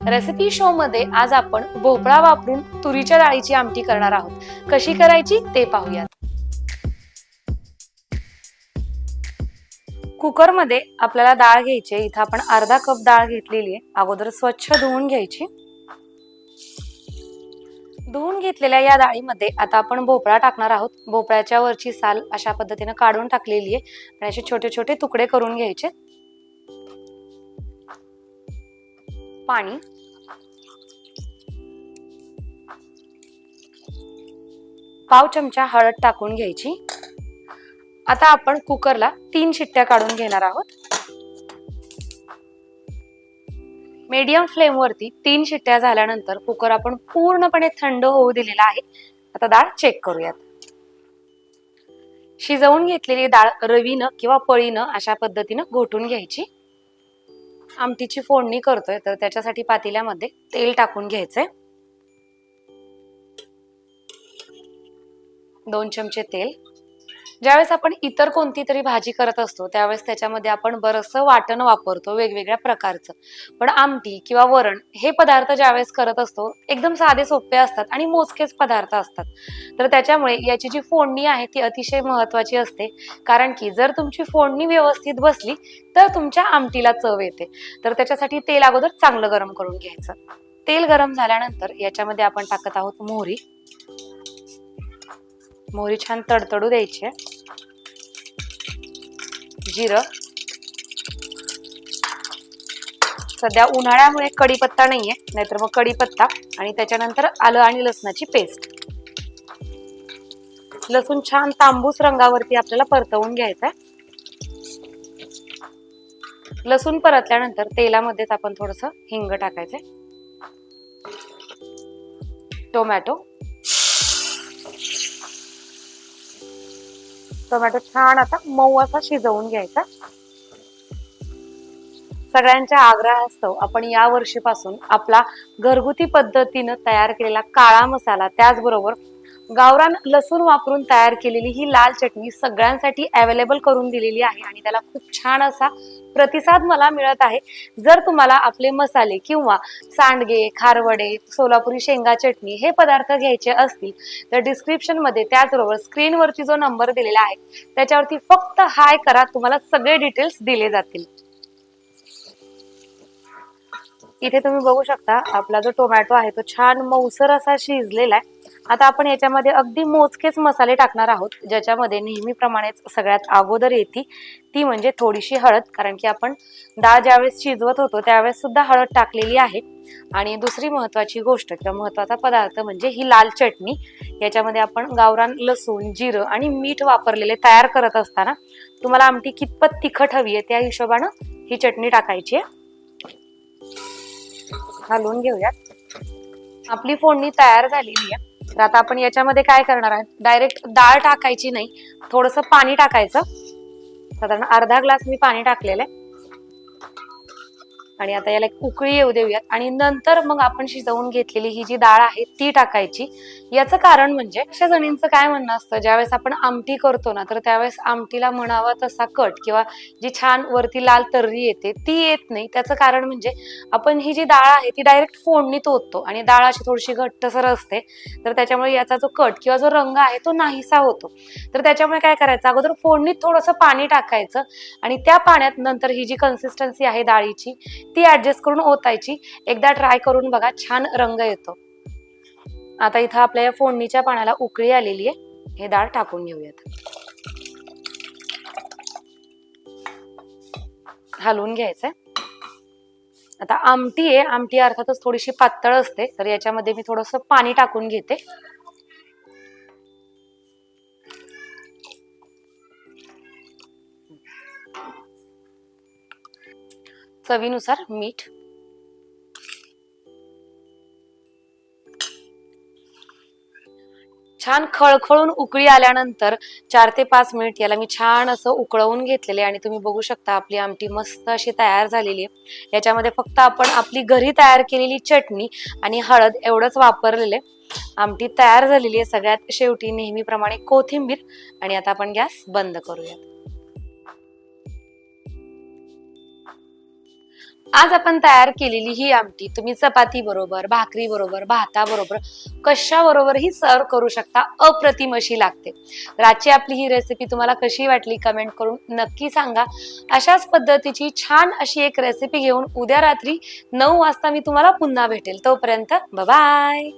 Recipe show मध्ये आज आपण भोपळा वापरून तुरीच्या डाळीची आमटी करणार आहोत. कशी करायची ते पाहूयात. कुकरमध्ये आपल्याला डाळ घ्यायची आहे. इथं आपण अर्धा कप डाळ घेतलेली आहे. अगोदर स्वच्छ धुवून घ्यायची. धुवून घेतलेल्या या डाळीमध्ये आता आपण भोपळा टाकणार आहोत. भोपळ्याच्या वरची साल अशा पद्धतीने काढून टाकलेली आहे. आणि असे छोटे छोटे तुकडे करून घ्यायचे. पाणी. पाव चमचा हळद टाकून घ्यायची. आता आपण कुकरला तीन शिट्ट्या काढून घेणार आहोत. मीडियम फ्लेमवरती तीन शिट्ट्या झाल्यानंतर कुकर आपण पूर्णपणे थंड होऊ दिलेला आहे. आता डाळ चेक करूयात. शिजवून घेतलेली डाळ रवीनं किंवा पळीनं अशा पद्धतीनं घोटून घ्यायची. आमटीची फोडणी करतोय तर त्याच्यासाठी पातेल्यामध्ये तेल टाकून घ्यायचंय. दोन चमचे तेल. ज्यावेळेस आपण इतर कोणती तरी भाजी करत असतो त्यावेळेस त्याच्यामध्ये आपण बरंचसं वाटण वापरतो वेगवेगळ्या प्रकारचं. पण आमटी किंवा वरण हे पदार्थ ज्यावेळेस करत असतो एकदम साधे सोपे असतात आणि मोजकेच पदार्थ असतात. तर त्याच्यामुळे याची जी फोडणी आहे ती अतिशय महत्वाची असते. कारण की जर तुमची फोडणी व्यवस्थित बसली तर तुमच्या आमटीला चव येते. तर त्याच्यासाठी तेल अगोदर चांगलं गरम करून घ्यायचं. तेल गरम झाल्यानंतर याच्यामध्ये आपण टाकत आहोत मोहरी. मोहरी छान तडतडू द्यायची आहे. जिरं. सध्या उन्हाळ्यामुळे कढीपत्ता नाहीये नाहीतर मग कढीपत्ता आणि त्याच्यानंतर आलं आणि लसणाची पेस्ट. लसूण छान तांबूस रंगावरती आपल्याला परतवून घ्यायचा लसूण परतल्यानंतर तेलामध्येच आपण थोडस हिंग टाकायचंय. टोमॅटो. टोमॅटो छान आता मऊ असा शिजवून घ्यायचा. सगळ्यांच्या आग्रहास्तव आपण या वर्षीपासून आपला घरगुती पद्धतीनं तयार केलेला काळा मसाला त्याचबरोबर गावरान लसूण वापरून तयार केलेली ही लाल चटणी सगळ्यांसाठी अवेलेबल करून दिलेली आहे आणि त्याला खूप छान असा प्रतिसाद मला मिळत आहे. जर तुम्हाला आपले मसाले किंवा सांडगे खारवडे सोलापुरी शेंगा चटणी हे पदार्थ घ्यायचे असतील तर डिस्क्रिप्शनमध्ये त्याचबरोबर स्क्रीनवरती जो नंबर दिलेला आहे त्याच्यावरती फक्त हाय करा तुम्हाला सगळे डिटेल्स दिले जातील. इथे तुम्ही बघू शकता आपला जो टोमॅटो आहे तो छान मऊसर असा शिजलेला आहे. आता आपण याच्यामध्ये अगदी मोजकेच मसाले टाकणार आहोत ज्याच्यामध्ये नेहमीप्रमाणेच सगळ्यात अगोदर येते ती म्हणजे थोडीशी हळद कारण की आपण डाळ ज्यावेळेस शिजवत होतो त्यावेळेस सुद्धा हळद टाकलेली आहे. आणि दुसरी महत्वाची गोष्ट किंवा महत्त्वाचा पदार्थ म्हणजे ही लाल चटणी. याच्यामध्ये आपण गावरान लसूण जिरं आणि मीठ वापरलेले तयार करत असताना तुम्हाला आमटी कितपत तिखट हवी आहे त्या हिशोबानं ही चटणी टाकायची आहे. घालून घेऊयात. आपली फोडणी तयार झालेली आहे. तर आता आपण याच्यामध्ये काय करणार आहे डायरेक्ट डाळ टाकायची नाही थोडस पाणी टाकायचं. साधारण अर्धा ग्लास मी पाणी टाकलेलं आहे. आणि आता याला एक उकळी येऊ देऊयात. आणि नंतर मग आपण शिजवून घेतलेली ही जी डाळ आहे ती टाकायची. याचं कारण म्हणजे अशा जणींचं काय म्हणणं असतं ज्यावेळेस आपण आमटी करतो ना तर त्यावेळेस आमटीला म्हणावा तसा कट किंवा जी छान वरती लाल तर्री येते ती येत नाही. त्याचं कारण म्हणजे आपण ही जी डाळ आहे ती डायरेक्ट फोडणीत ओततो आणि डाळ अशी थोडीशी घट्टसर असते. तर त्याच्यामुळे याचा जो कट किंवा जो रंग आहे तो नाहीसा होतो. तर त्याच्यामुळे काय करायचं अगोदर फोडणीत थोडंसं पाणी टाकायचं आणि त्या पाण्यात नंतर ही जी कन्सिस्टन्सी आहे डाळीची ती ऍडजस्ट करून ओतायची. एकदा ट्राय करून बघा छान रंग येतो. आता इथं आपल्या या फोडणीच्या पाण्याला उकळी आलेली आहे. हे डाळ टाकून घेऊयात. हलवून घ्यायचंय. आता आमटी आहे. आमटी अर्थातच थोडीशी पातळ असते. तर याच्यामध्ये मी थोडस पाणी टाकून घेते. चवीनुसार मीठ. छान खळखळून उकळी आल्यानंतर चार ते पाच मिनिट याला मी छान असं उकळवून घेतलेले आणि तुम्ही बघू शकता आपली आमटी मस्त अशी तयार झालेली आहे. याच्यामध्ये फक्त आपण आपली घरी तयार केलेली चटणी आणि हळद एवढंच वापरलेले आमटी तयार झालेली आहे सगळ्यात शेवटी नेहमीप्रमाणे कोथिंबीर आणि आता आपण गॅस बंद करूयात. आज आपण तयार केलेली ही आमटी तुम्ही चपाती बरोबर भाकरी बरोबर भाता बरोबर कशा बरोबरही सर्व करू शकता अप्रतिम अशी लागते. तर आजची आपली ही रेसिपी तुम्हाला कशी वाटली कमेंट करून नक्की सांगा. अशाच पद्धतीची छान अशी एक रेसिपी घेऊन उद्या रात्री नऊ वाजता मी तुम्हाला पुन्हा भेटेल. तोपर्यंत बाय